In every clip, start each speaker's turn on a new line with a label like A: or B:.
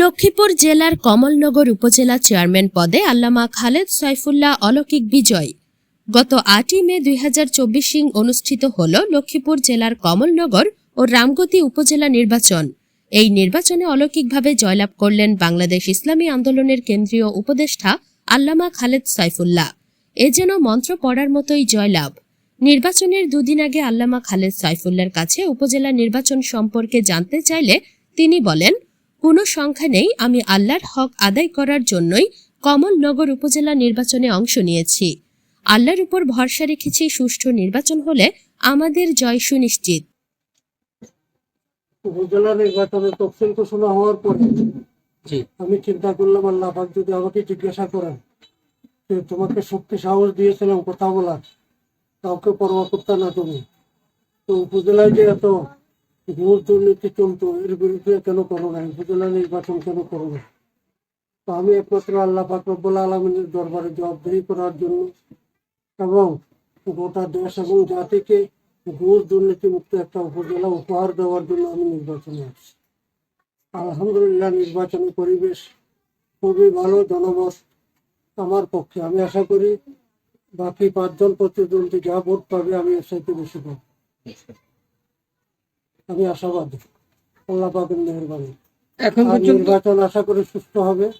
A: লক্ষ্মীপুর জেলার কমলনগর উপজেলা চেয়ারম্যান পদে আল্লামা খালেদ সাইফুল্লাহ অলৌকিক বিজয়। গত আটই মে দুই সিং অনুষ্ঠিত হল লক্ষ্মীপুর জেলার কমলনগর ও রামগতি উপজেলা নির্বাচন। এই নির্বাচনে অলৌকিকভাবে জয়লাভ করলেন বাংলাদেশ ইসলামী আন্দোলনের কেন্দ্রীয় উপদেষ্টা আল্লামা খালেদ সাইফুল্লাহ। এ যেন মন্ত্র পড়ার মতোই জয়লাভ। নির্বাচনের দুদিন আগে আল্লামা খালেদ সাইফুল্লার কাছে উপজেলা নির্বাচন সম্পর্কে জানতে চাইলে তিনি বলেন কোনো সংখ্যা নেই আমি আল্লাহর হক আদায় করার জন্যই কমলনগর উপজেলা নির্বাচনে অংশ নিয়েছি। আল্লাহর উপর ভরসা রেখেছি সুষ্ঠু নির্বাচন হলে আমাদের জয় সুনিশ্চিত।
B: উপজেলা নির্বাচনে তফসিল ঘোষণা হওয়ার পরে
C: জি।
B: আমি চিন্তা করলাম আল্লাহ পাক যদি আমাকে জিজ্ঞাসা করেন যে তোমাকে শক্তি সাহস দিয়েছিলাম কথা বলার কাউকে পরোয়া করতে না তুমি। তো উপজেলায় যে এত দুর্নীতি চলতো, এর বিরুদ্ধে কেন করো না উপজেলা নির্বাচন কেন করো না তো আমি একমাত্র আল্লাহ পাক রব্বুল আলমিনের দরবারে জবাবদেহি করার জন্য এবং গোটা দেশ এবং জাতিকে ঘুষ দুর্নীতি মুক্ত একটা উপজেলা উপহার দেওয়ার জন্য আমি নির্বাচনে আসছি। আলহামদুলিল্লাহ, নির্বাচনী পরিবেশ খুবই ভালো, জনমত আমার পক্ষে। আমি আশা করি বাকি পাঁচজন প্রতিদ্বন্দ্বী যা ভোট পাবে আমি এর সাথে বেশি পাবো। আমি আশাবাদী। আল্লাহ পাবেন মেহরবানি।
C: এখন পর্যন্ত
B: নির্বাচন আশা করি সুস্থ হবে।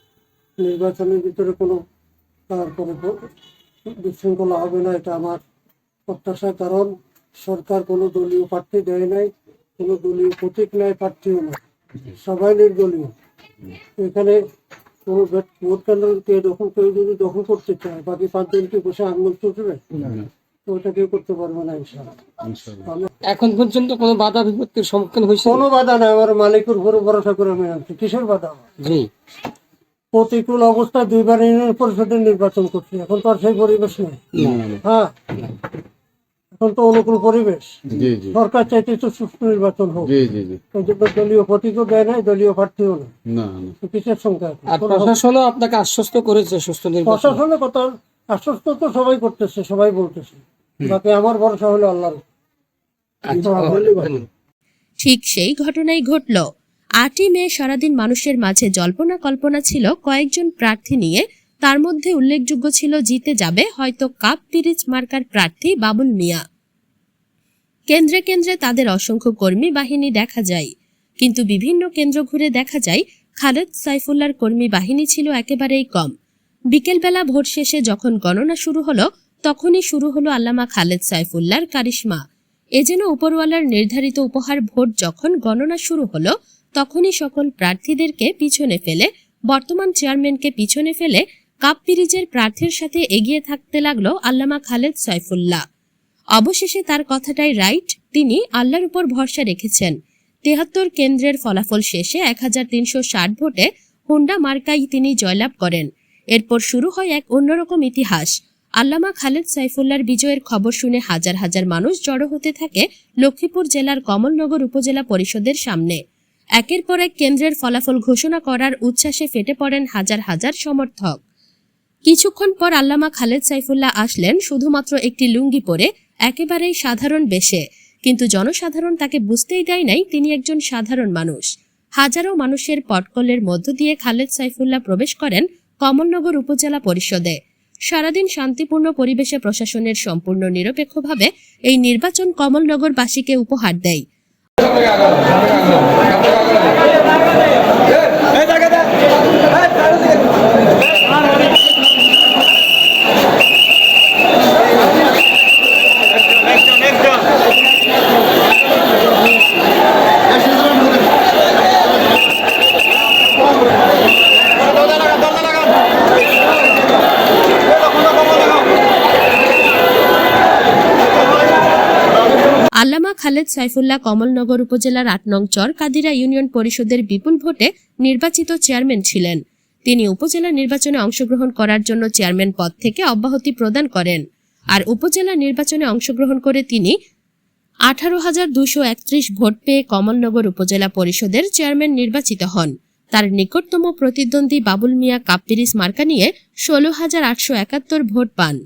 B: নির্বাচনের ভিতরে কোনো তারপরে বিশৃঙ্খলা হবে না এটা আমার প্রত্যাশা। কারণ সরকার কোনো দলীয় প্রার্থী দেয় নাই কোনো দলীয় প্রতীক নেয় প্রার্থীও না সবাই নির্দলীয়। এখানে কোনো ভোট- ভোট কেন্দ্রকে দখল কেউ যদি দখল করতে চায় বাকি পাঁচজনকে বসে আঙুল চুটবে তো ওটা কেউ করতে পারবে না ইনশাআল্লাহ। আমি
C: এখন পর্যন্ত কোনো বাধা বিপত্তির সম্মুখীন হয়েছে
B: কোনো বাধা নাই আমার মালিকের উপরে ভরসা করে আমি আছি। কিসের বাধা?
C: জি।
B: প্রতিকূল অবস্থায় দুইবার ইউনিয়ন পরিষদের নির্বাচন করছি। এখন তো আর সেই পরিবেশ নেই। হ্যাঁ। এখন তো অনুকূল পরিবেশ।
D: জি জি।
B: সরকার চাইতে তো সুষ্ঠু নির্বাচন হোক।
D: জি জি জি।
B: এই জন্য দলীয় প্রতীকও দেয় নাই দলীয় প্রার্থীও নেই।
D: না
B: কিসের সংখ্যা
C: প্রশাসনও আপনাকে আশ্বস্ত করেছে সুস্থ নির্বাচন?
B: প্রশাসনের কথা আশ্বস্ত তো সবাই করতেছে সবাই বলতেছে। বাকি আমার ভরসা হলো আল্লাহর।
C: আচ্ছা,
A: ঠিক সেই ঘটনাই ঘটল। আটই মে সারাদিন মানুষের মাঝে জল্পনা কল্পনা ছিল কয়েকজন প্রার্থী নিয়ে। তার মধ্যে উল্লেখযোগ্য ছিল জিতে যাবে হয়তো কাপ পিরিচ মার্কার প্রার্থী বাবুল মিয়া। কেন্দ্রে কেন্দ্রে তাদের অসংখ্য কর্মী বাহিনী দেখা যায়। কিন্তু বিভিন্ন কেন্দ্র ঘুরে দেখা যায় খালেদ সাইফুল্লার কর্মী বাহিনী ছিল একেবারেই কম। বিকেলবেলা ভোট শেষে যখন গণনা শুরু হলো তখনই শুরু হলো আল্লামা খালেদ সাইফুল্লার কারিশমা। এ যেন উপরওয়ালার নির্ধারিত উপহার ভোট যখন গণনা শুরু হলো, তখনই সকল প্রার্থীদেরকে পিছনে ফেলে, বর্তমান চেয়ারম্যানকে পিছনে ফেলে কাপ পিরিজের প্রার্থীর সাথে এগিয়ে থাকতে লাগল আল্লামা খালেদ সাইফুল্লাহ। অবশেষে তার কথাটাই রাইট, তিনি আল্লাহর উপর ভরসা রেখেছেন। তেহাত্তর কেন্দ্রের ফলাফল শেষে এক হাজার তিনশো ষাট ভোটে হুন্ডা মার্কাই তিনি জয়লাভ করেন। এরপর শুরু হয় এক অন্যরকম ইতিহাস। আল্লামা খালেদ সাইফুল্লার বিজয়ের খবর শুনে হাজার হাজার মানুষ জড়ো হতে থাকে লক্ষ্মীপুর জেলার কমলনগর উপজেলা পরিষদের সামনে। একের পর এক কেন্দ্রের ফলাফল ঘোষণা করার উচ্ছ্বাসে ফেটে পড়েন হাজার হাজার সমর্থক। কিছুক্ষণ পর আল্লামা খালেদ সাইফুল্লাহ আসলেন শুধুমাত্র একটি লুঙ্গি পরে, একেবারেই সাধারণ বেশে। কিন্তু জনসাধারণ তাকে বুঝতেই দেয় নাই তিনি একজন সাধারণ মানুষ। হাজারো মানুষের পটকলের মধ্য দিয়ে খালেদ সাইফুল্লাহ প্রবেশ করেন কমলনগর উপজেলা পরিষদে। সারাদিন শান্তিপূর্ণ পরিবেশে প্রশাসনের সম্পূর্ণ নিরপেক্ষভাবে এই নির্বাচন কমলনগরবাসীকে উপহার দেয়। আল্লামা খালেদ সাইফুল্লাহ কমলনগর উপজেলার আট নং চর কাদিরা ইউনিয়ন পরিষদের বিপুল ভোটে নির্বাচিত চেয়ারম্যান ছিলেন। তিনি উপজেলা নির্বাচনে অংশগ্রহণ করার জন্য চেয়ারম্যান পদ থেকে অব্যাহতি প্রদান করেন। আর উপজেলা নির্বাচনে অংশগ্রহণ করে তিনি আঠারো হাজার দুশো একত্রিশ ভোট পেয়ে কমলনগর উপজেলা পরিষদের চেয়ারম্যান নির্বাচিত হন। তার নিকটতম প্রতিদ্বন্দ্বী বাবুল মিয়া কাপ্পিরিস মার্কা নিয়ে ষোলো হাজার আটশো একাত্তর ভোট পান।